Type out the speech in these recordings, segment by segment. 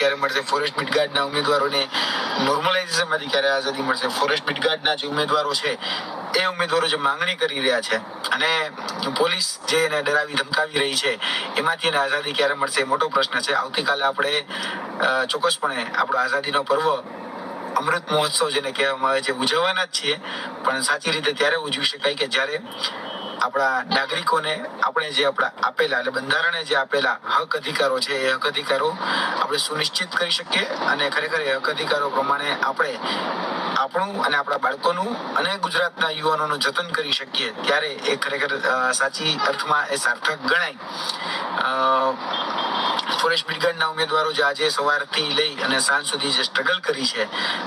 ક્યારે મળશે? ફોરેસ્ટ મિટગાર્ડના ઉમેદવારોને નોર્મલાઇઝેશનમાંથી ક્યારે આઝાદી મળશે? ફોરેસ્ટ મિટગાર્ડના જે ઉમેદવારો છે, એ ઉમેદવારો જે માંગણી કરી રહ્યા છે અને પોલીસ જે એને ડરાવી, ધમકાવી રહી છે, એમાંથી એને આઝાદી ક્યારે મળશે? મોટો પ્રશ્ન છે. આવતીકાલે આપણે ચોક્કસપણે આપણો આઝાદીનો પર્વ અમૃત મહોત્સવ જેને કહેવામાં આવે છે, ઉજવવાના જ છીએ. પણ સાચી રીતે ત્યારે ઉજવી શકાય કે જ્યારે આપણા નાગરિકોને આપણે જે આપણા આપેલા એટલે બંધારણે જે આપેલા હક અધિકારો છે એ હક અધિકારો આપણે સુનિશ્ચિત કરી શકીએ અને ખરેખર એ હક અધિકારો પ્રમાણે આપણે આપણું અને આપણા બાળકોનું અને ગુજરાતના યુવાનોનું જતન કરી શકીએ. ત્યારે એ ખરેખર સાચી અર્થમાં એ સાર્થક ગણાય. ફોરેસ્ટ બ્રિગેડના ઉમેદવારો જે આજે સવારથી લઈ અને સાંજ સુધી જે સ્ટ્રગલ કરી છે,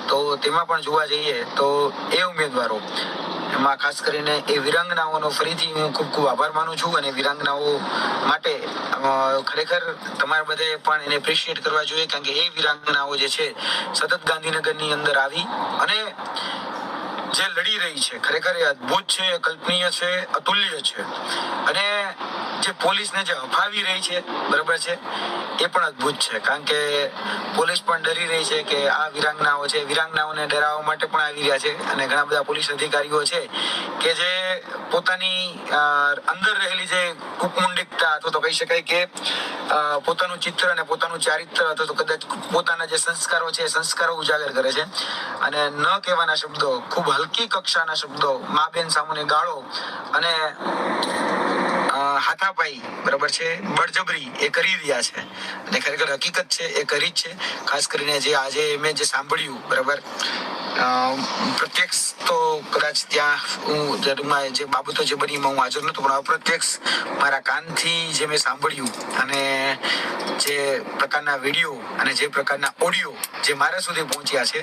તો તેમાં પણ જોવા જઈએ તો એ ઉમેદવારો એમાં ખાસ કરીને એ વિરાંગનાઓનો ફરીથી હું ખૂબ ખૂબ આભાર માનું છું અને વિરાંગનાઓ માટે ખરેખર તમારે બધે પણ એને એપ્રિશિએટ કરવા જોઈએ કારણ કે એ વિરાંગનાઓ જે છે, સતત ગાંધીનગરની અંદર આવી અને જે લડી રહી છે, ખરેખર એ અદ્ભુત છે કલ્પનીય છે, અતુલ્ય છે. અને જે પોલીસને જે હફાવી રહી છે, બરાબર છે? એ પણ અદ્ભુત છે, કારણ કે પોલીસ પણ ડરી રહી છે કે આ વિરાંગનાઓ છે, વિરાંગનાઓને ડરાવવા માટે પણ આવી રહ્યા છે અને ઘણા બધા પોલીસ અધિકારીઓ છે કે જે પોતાની અંદર રહેલી જે કુપમુંડિકતા અથવા તો કહી શકાય કે પોતાનું ચિત્ર અને પોતાનું ચારિત્ર અથવા તો કદાચ પોતાના જે સંસ્કારો છે સંસ્કારો ઉજાગર કરે છે. અને ન કહેવાના શબ્દો, ખૂબ હલકી કક્ષાના શબ્દો, મા બેન સામે ગાળો અને હાથાપાઈ, બરાબર છે? બળજબરી, એ કરી રહ્યા છે. અને ખરેખર હકીકત છે, એ કરી જ છે. ખાસ કરીને જે આજે મેં જે સાંભળ્યું, બરાબર? પ્રત્યક્ષ તો કદાચ ત્યાં હું જે બાબતો જે બની હું હાજર નહોતો, પણ અપ્રત્યક્ષ મારા કાનથી જે મેં સાંભળ્યું અને જે પ્રકારના વીડિયો અને જે પ્રકારના ઓડિયો જે મારા સુધી પહોંચ્યા છે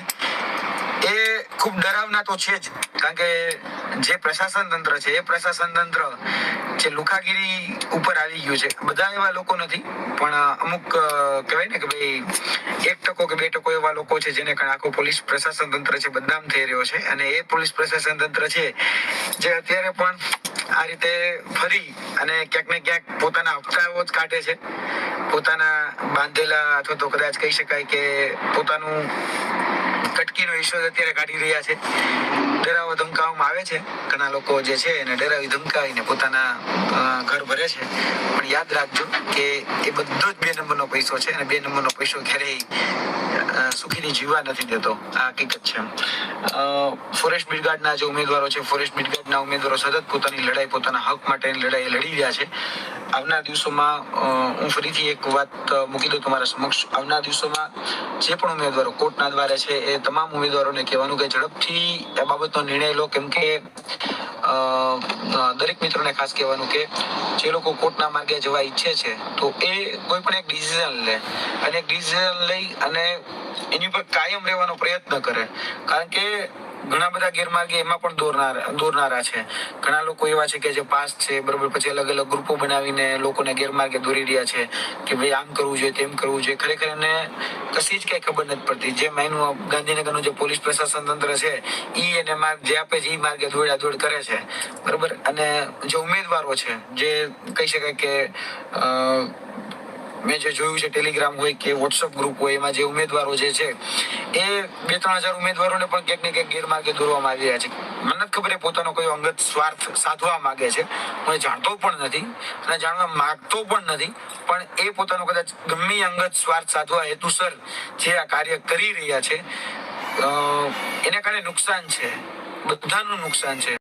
ખૂબ ડરાવના તો છે જ. કારણ કે જે પ્રશાસન તંત્ર છે, એ પ્રશાસન તંત્ર જે લુખાગીરી ઉપર આવી ગયું છે. બધા એવા લોકો નથી, પણ અમુક કહેવાય ને કે ભાઈ એક ટકો કે બે ટકો એવા લોકો છે જેને કારણે આખું પોલીસ પ્રશાસન તંત્ર છે બદનામ થઈ રહ્યો છે. અને એ પોલીસ પ્રશાસન તંત્ર છે જે અત્યારે પણ આ રીતે ફરી અને ક્યાંક ને ક્યાંક પોતાના હપ્તાઓ જ કાઢે છે. પોતાના બાંધેલા અથવા તો કદાચ કહી શકાય કે પોતાનું કટકીનો ઈશ્વર અત્યારે કાઢી રહ્યા છે. ડરાવો ધમકાવવામાં આવે છે. ઘણા લોકો જે છે એને ડરાવી ધમકાવીને પોતાના ઘર ભરે છે. પણ યાદ રાખજો કે એ બધો જ બે નંબરનો પૈસો છે અને બે નંબરનો પૈસો ક્યારેય સુખીની જીવવા નથી દેતો. આ હકીકત છે ફોરેસ્ટ બ્રિગાર્ડના જે ઉમેદવારો છે, ફોરેસ્ટ બ્રિગાર્ડના ઉમેદવારો સતત પોતાની લડાઈ, પોતાના હક માટેની લડાઈ લડી રહ્યા છે. આવનાર દિવસોમાં હું ફરીથી એક વાત મૂકી દઉં તમારા સમક્ષ. આવનાર દિવસોમાં જે પણ ઉમેદવારો કોર્ટના દ્વારે છે, એ તમામ ઉમેદવારોને કહેવાનું કે ઝડપથી એ બાબતનો નિર્ણય લો. કેમ કે દરેક મિત્રોને ખાસ કહેવાનું કે જે લોકો કોર્ટના માર્ગે જવા ઈચ્છે છે, તો એ કોઈ પણ એક ડિસિઝન લે અને એક ડિસિઝન લઈ અને એની ઉપર કાયમ રહેવાનો પ્રયત્ન કરે. કારણ કે ઘણા બધા ગેરમાર્ગે એમાં પણ દોરનારા દોરનારા છે. ઘણા લોકો એવા છે કે જે પાસ છે, બરોબર, પછી અલગ અલગ ગ્રુપો બનાવીને લોકોને ગેરમાર્ગે દોરી રહ્યા છે કે ભાઈ આમ કરવું જોઈએ, તેમ કરવું જોઈએ. ખરેખર એને કશી જ કઈ ખબર નથી પડતી. જે માયનું ગાંધીનગરનું જે પોલીસ પ્રશાસન તંત્ર છે એ એને માર્ગ, જે આપે છે એ માર્ગે દોડા દોડ કરે છે. બરોબર? અને જે ઉમેદવારો છે, જે કહી શકાય કે મેં જે જોયું છે ટેલિગ્રામ હોય કે વોટ્સઅપ ગ્રુપ હોય, એમાં જે ઉમેદવારો જે છે, એ બે ત્રણ હજાર ઉમેદવારોને પણ ક્યાંક ને ક્યાંક ગેરમાર્ગે દોરવામાં આવી રહ્યા છે. મને નથી ખબર પોતાનો કોઈ અંગત સ્વાર્થ સાધવા માંગે છે. હું જાણતો પણ નથી અને જાણવા માંગતો પણ નથી, પણ એ પોતાનો કદાચ ગમે અંગત સ્વાર્થ સાધવા હેતુસર જે આ કાર્ય કરી રહ્યા છે એને કારણે નુકસાન છે. બધાનું નુકસાન છે.